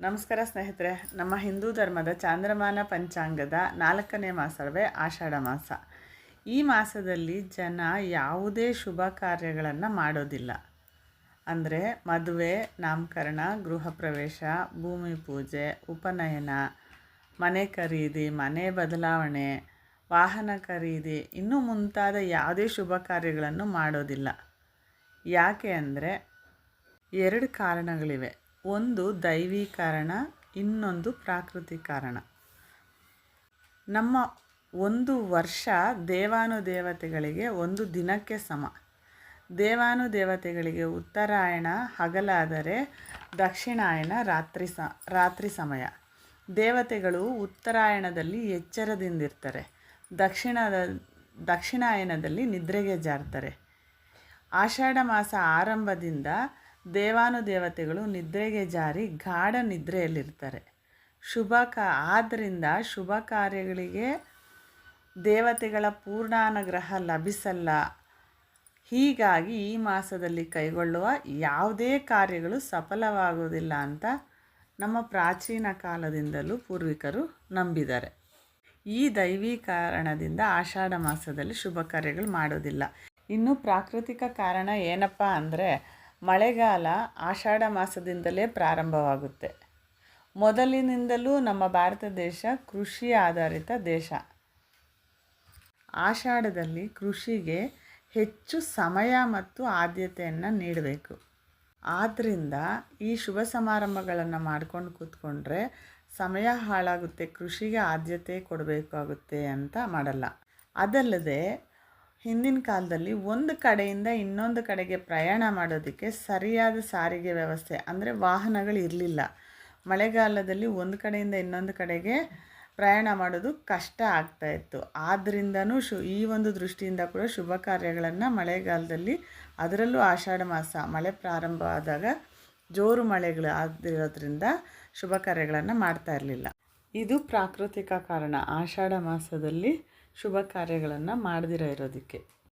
ನಮಸ್ಕಾರ ಸ್ನೇಹಿತರೆ, ನಮ್ಮ ಹಿಂದೂ ಧರ್ಮದ ಚಾಂದ್ರಮಾನ ಪಂಚಾಂಗದ ನಾಲ್ಕನೇ ಮಾಸವೇ ಆಷಾಢ ಮಾಸ. ಈ ಮಾಸದಲ್ಲಿ ಜನ ಯಾವುದೇ ಶುಭ ಕಾರ್ಯಗಳನ್ನು ಮಾಡೋದಿಲ್ಲ. ಅಂದರೆ ಮದುವೆ, ನಾಮಕರಣ, ಗೃಹ ಪ್ರವೇಶ, ಭೂಮಿ ಪೂಜೆ, ಉಪನಯನ, ಮನೆ ಖರೀದಿ, ಮನೆ ಬದಲಾವಣೆ, ವಾಹನ ಖರೀದಿ, ಇನ್ನೂ ಮುಂತಾದ ಯಾವುದೇ ಶುಭ ಕಾರ್ಯಗಳನ್ನು ಮಾಡೋದಿಲ್ಲ. ಯಾಕೆ ಅಂದರೆ ಎರಡು ಕಾರಣಗಳಿವೆ. ಒಂದು ದೈವಿ ಕಾರಣ, ಇನ್ನೊಂದು ಪ್ರಾಕೃತಿ ಕಾರಣ. ನಮ್ಮ ಒಂದು ವರ್ಷ ದೇವಾನುದೇವತೆಗಳಿಗೆ ಒಂದು ದಿನಕ್ಕೆ ಸಮ. ದೇವಾನುದೇವತೆಗಳಿಗೆ ಉತ್ತರಾಯಣ, ಹಗಲಾದರೆ ದಕ್ಷಿಣಾಯನ ರಾತ್ರಿ ಸ, ರಾತ್ರಿ ಸಮಯ. ದೇವತೆಗಳು ಉತ್ತರಾಯಣದಲ್ಲಿ ಎಚ್ಚರದಿಂದಿರ್ತಾರೆ. ದಕ್ಷಿಣದ ದಕ್ಷಿಣಾಯನದಲ್ಲಿ ನಿದ್ರೆಗೆ ಜಾರ್ತಾರೆ. ಆಷಾಢ ಮಾಸ ಆರಂಭದಿಂದ ದೇವಾನುದೇವತೆಗಳು ನಿದ್ರೆಗೆ ಜಾರಿ ಗಾಢ ನಿದ್ರೆಯಲ್ಲಿರ್ತಾರೆ. ಶುಭ ಕ, ಆದ್ದರಿಂದ ಶುಭ ಕಾರ್ಯಗಳಿಗೆ ದೇವತೆಗಳ ಪೂರ್ಣಾನುಗ್ರಹ ಲಭಿಸಲ್ಲ. ಹೀಗಾಗಿ ಈ ಮಾಸದಲ್ಲಿ ಕೈಗೊಳ್ಳುವ ಯಾವುದೇ ಕಾರ್ಯಗಳು ಸಫಲವಾಗುವುದಿಲ್ಲ ಅಂತ ನಮ್ಮ ಪ್ರಾಚೀನ ಕಾಲದಿಂದಲೂ ಪೂರ್ವಿಕರು ನಂಬಿದ್ದಾರೆ. ಈ ದೈವಿ ಕಾರಣದಿಂದ ಆಷಾಢ ಮಾಸದಲ್ಲಿ ಶುಭ ಕಾರ್ಯಗಳು ಮಾಡೋದಿಲ್ಲ ಇನ್ನು ಪ್ರಾಕೃತಿಕ ಕಾರಣ ಏನಪ್ಪ ಅಂದರೆ ಮಳೆಗಾಲ ಆಷಾಢ ಮಾಸದಿಂದಲೇ ಪ್ರಾರಂಭವಾಗುತ್ತೆ. ಮೊದಲಿನಿಂದಲೂ ನಮ್ಮ ಭಾರತ ದೇಶ ಕೃಷಿ ಆಧಾರಿತ ದೇಶ. ಆಷಾಢದಲ್ಲಿ ಕೃಷಿಗೆ ಹೆಚ್ಚು ಸಮಯ ಮತ್ತು ಆದ್ಯತೆಯನ್ನು ನೀಡಬೇಕು. ಆದ್ದರಿಂದ ಈ ಶುಭ ಸಮಾರಂಭಗಳನ್ನು ಮಾಡ್ಕೊಂಡು ಕೂತ್ಕೊಂಡ್ರೆ ಸಮಯ ಹಾಳಾಗುತ್ತೆ, ಕೃಷಿಗೆ ಆದ್ಯತೆ ಕೊಡಬೇಕಾಗುತ್ತೆ ಅಂತ ಮಾಡಲ್ಲ. ಅದಲ್ಲದೆ ಹಿಂದಿನ ಕಾಲದಲ್ಲಿ ಒಂದು ಕಡೆಯಿಂದ ಇನ್ನೊಂದು ಕಡೆಗೆ ಪ್ರಯಾಣ ಮಾಡೋದಕ್ಕೆ ಸರಿಯಾದ ಸಾರಿಗೆ ವ್ಯವಸ್ಥೆ, ಅಂದರೆ ವಾಹನಗಳು ಇರಲಿಲ್ಲ. ಮಳೆಗಾಲದಲ್ಲಿ ಒಂದು ಕಡೆಯಿಂದ ಇನ್ನೊಂದು ಕಡೆಗೆ ಪ್ರಯಾಣ ಮಾಡೋದು ಕಷ್ಟ ಆಗ್ತಾಯಿತ್ತು ಆದ್ದರಿಂದನೂ ಶು, ಈ ಒಂದು ದೃಷ್ಟಿಯಿಂದ ಕೂಡ ಶುಭ ಕಾರ್ಯಗಳನ್ನು ಮಳೆಗಾಲದಲ್ಲಿ ಅದರಲ್ಲೂ ಆಷಾಢ ಮಾಸ, ಮಳೆ ಪ್ರಾರಂಭ ಆದಾಗ ಜೋರು ಮಳೆಗಳು ಆಗಿರೋದ್ರಿಂದ ಶುಭ ಕಾರ್ಯಗಳನ್ನು ಮಾಡ್ತಾ ಇರಲಿಲ್ಲ. ಇದು ಪ್ರಾಕೃತಿಕ ಕಾರಣ. ಆಷಾಢ ಮಾಸದಲ್ಲಿ ಶುಭ ಕಾರ್ಯಗಳನ್ನು ಮಾಡದಿರೋ ಇರೋದಕ್ಕೆ.